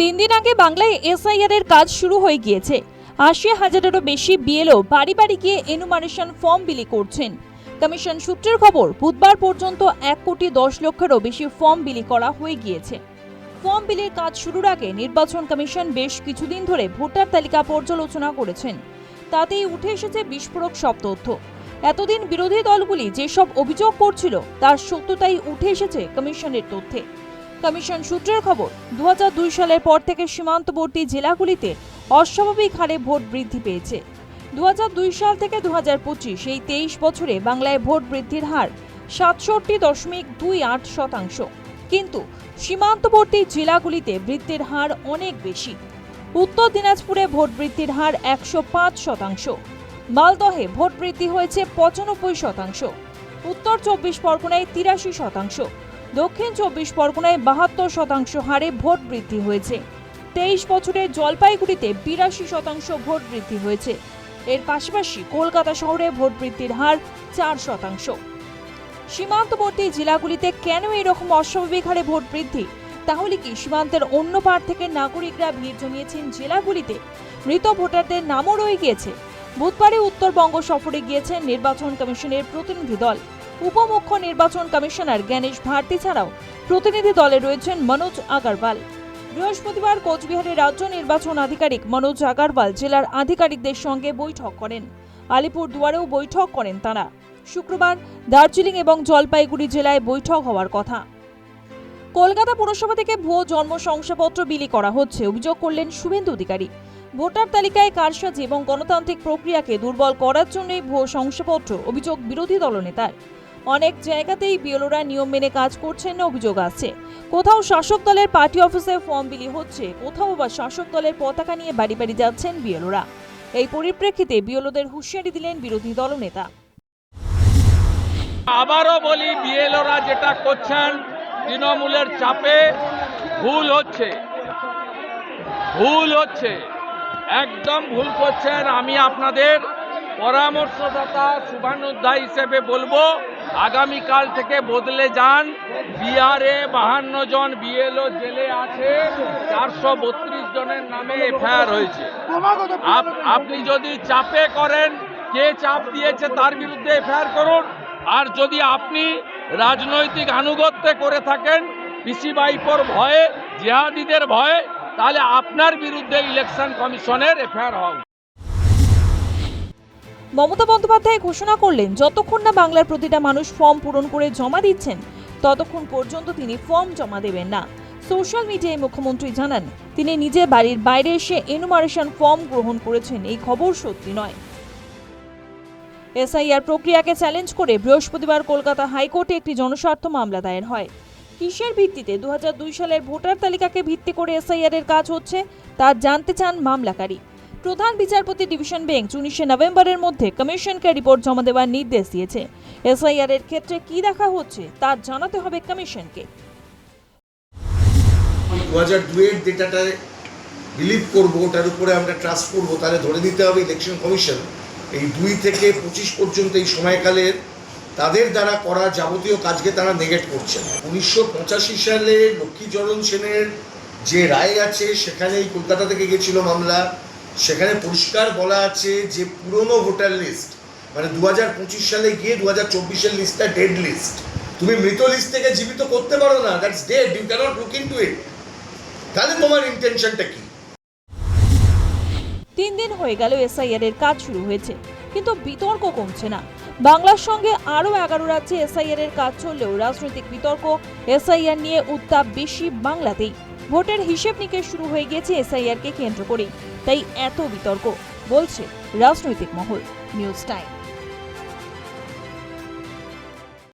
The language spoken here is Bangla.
তিন দিন আগে বাংলায় এসআইআর এর কাজ শুরু হয়ে গিয়েছে। আশি হাজারেরও বেশি বিএলও বাড়ি বাড়ি গিয়ে এনুমারেশন ফর্ম বিলি করছেন। কমিশন সূত্রের খবর, বুধবার পর্যন্ত এক কোটি দশ লক্ষেরও বেশি ফর্ম বিলি করা হয়ে গিয়েছে। ফর্ম বিলির কাজ শুরুর আগে নির্বাচন কমিশন বেশ কিছুদিন ধরে ভোটার তালিকা পর্যালোচনা করেছেন। তাতেই উঠে এসেছে বিস্ফোরক সব তথ্য। এতদিন বিরোধী দলগুলি যেসব অভিযোগ করছিল, তার সত্যতাই উঠে এসেছে কমিশনের তথ্যে। কমিশন সূত্রের খবর দু হাজার দুই সালের পর থেকে সীমান্তবর্তী জেলাগুলিতে অস্বাভাবিক হারে ভোট বৃদ্ধি পেয়েছে। দু হাজার দুই সাল থেকে দু হাজার পঁচিশ, এই তেইশ বছরে বাংলায় ভোট বৃদ্ধির হার সাতষট্টি দশমিক দুই আট শতাংশ। কিন্তু সীমান্তবর্তী জেলাগুলিতে বৃদ্ধির হার অনেক বেশি। উত্তর দিনাজপুরে ভোট বৃদ্ধির হার একশো পাঁচ শতাংশ। মালদহে ভোট বৃদ্ধি হয়েছে পঁচানব্বই শতাংশ। উত্তর চব্বিশ পরগনায় তিরাশি শতাংশ। দক্ষিণ চব্বিশ পরগনায় বাহাত্তর শতাংশ হারে ভোট বৃদ্ধি হয়েছে। তেইশ বছরে জলপাইগুড়িতে বিরাশি শতাংশ ভোট বৃদ্ধি হয়েছে। এর পাশাপাশি কলকাতা শহরে ভোট বৃদ্ধির হার চার শতাংশ। সীমান্তবর্তী জেলাগুলিতে কেন এরকম অস্বাভাবিক হারে ভোট বৃদ্ধি? তাহলে কি সীমান্তের অন্য পার থেকে নাগরিকরা ভিড় জমিয়েছেন জেলাগুলিতে? মৃত ভোটারদের নামও রয়ে গিয়েছে। বুধবারে উত্তরবঙ্গ সফরে গিয়েছেন নির্বাচন কমিশনের প্রতিনিধি দল। উপমুখ্য নির্বাচন কমিশনার জ্ঞানেশ ভারতী ছাড়াও প্রতিনিধি দলে রয়েছেন মনোজ আগারওয়াল। বৃহস্পতিবার কোচবিহারের রাজ্য নির্বাচন আধিকারিক মনোজ আগারওয়াল জেলার আধিকারিকদের সঙ্গে বৈঠক করেন। আলিপুর দুয়ারেও বৈঠক করেন তারা। শুক্রবার দার্জিলিং এবং জলপাইগুড়ি জেলায় বৈঠক হওয়ার কথা। কলকাতা পুরসভা থেকে ভুয়ো জন্ম শংসাপত্র বিলি করা হচ্ছে, অভিযোগ করলেন শুভেন্দু অধিকারী। ভোটার তালিকায় কারসাজি এবং গণতান্ত্রিক প্রক্রিয়াকে দুর্বল করার জন্যই ভুয়ো শংসাপত্র, অভিযোগ বিরোধী দলনেতার। অনেক জায়গাতেই বিএলওরা নিয়ম মেনে কাজ করছেন না, অভিযোগ আছে কোথাও শাসক দলের পার্টি অফিসে ফর্ম বিলি হচ্ছে, কোথাও বা শাসক দলের পতাকা নিয়ে বাড়ি বাড়ি যাচ্ছেন বিএলওরা। এই পরিপ্রেক্ষিতে বিএলওদের হুঁশিয়ারি দিলেন বিরোধী দলনেতা। আবারও বলি, বিএলওরা যেটা করছেন, তৃণমূলের চাপে ভুল হচ্ছে। ভুল হচ্ছে। একদম ভুল করছেন আমি আপনাদের। পরামর্শদাতা শুভানুধ্যায় হিসেবে বলব, আগামীকাল থেকে বদলে যান। বিহারে বাহান্ন জন বিএলও জেলে আছে, চারশো বত্রিশ জনের নামে এফআইআর হয়েছে। আপনি যদি চাপে করেন, কে চাপ দিয়েছে তার বিরুদ্ধে এফআইআর করুন। আর যদি আপনি রাজনৈতিক আনুগত্য করে থাকেন পিসি বাইপোর ভয়ে, জেহাদিদের ভয়ে, তাহলে আপনার বিরুদ্ধে ইলেকশন কমিশনের এফআইআর উচিত। মমতা বন্দ্যোপাধ্যায় ঘোষণা করলেন, যতক্ষণ না বাংলার প্রতিটা মানুষ ফর্ম পূরণ করে জমা দিচ্ছেন, ততক্ষণ পর্যন্ত তিনি ফর্ম জমা দেবেন না। সোশ্যাল মিডিয়ায় মুখ্যমন্ত্রী জানান, তিনি নিজে বাড়ির বাইরে এসে এনুমারেশন ফর্ম গ্রহণ করেছেন, এই খবর সত্যি নয়। এসআইআর প্রক্রিয়াকে চ্যালেঞ্জ করে বৃহস্পতিবার কলকাতা হাইকোর্টে একটি জনস্বার্থ মামলা দায়ের হয়। কিসের ভিত্তিতে দু সালের ভোটার তালিকাকে ভিত্তি করে এসআইআর এর কাজ হচ্ছে, তা জানতে চান মামলাকারী। প্রধান বিচারপতি ডিভিশন বেঞ্চ উনিশে নভেম্বরের মধ্যে কমিশনকে রিপোর্ট জমা দেওয়ার নির্দেশ দিয়েছে। এসআইআর এর ক্ষেত্রে কি দেখা হচ্ছে তা জানাতে হবে কমিশনকে। দু হাজার দুয়ের ডেটাটা বিলিভ করব, ওটার উপরে আমরা ট্রাস্ট করব, তাহলে ধরে নিতে হবে ইলেকশন কমিশন এই দুই থেকে পঁচিশ পর্যন্ত এই সময়কালের তাদের দ্বারা করা যাবতীয় কাজকে তারা নেগেট করছেন উনিশশো পঁচাশি সালে লক্ষ্মীচরণ সেনের যে রায় আছে, সেখানেই কলকাতা থেকে গেছিল মামলা। সেখানে পরিষ্কার বলা আছে যে পুরনো ভোটার লিস্ট মানে দু হাজার পঁচিশ সালে গিয়ে দু হাজার চব্বিশের লিস্টটা ডেড লিস্ট তুমি মৃত লিস্ট থেকে জীবিত করতে পারো না that's dead you can't look into it তাহলে তোমার ইন্টেনশনটা কি? তিন দিন হয়ে গেল এসআইআর এর কাজ শুরু হয়েছে, কিন্তু বিতর্ক কমছে না। বাংলার সঙ্গে আরও এগারো রাজ্যে এসআইআর এর কাজ চললেও রাজনৈতিক বিতর্ক, এসআইআর নিয়ে উত্তাপ বেশি বাংলাতেই। ভোটের হিসেব নিকেশ শুরু হয়ে গেছে এসআইআর কে কেন্দ্র করে তাই এত বিতর্ক বলছে রাজনৈতিক মহল নিউজ টাইম।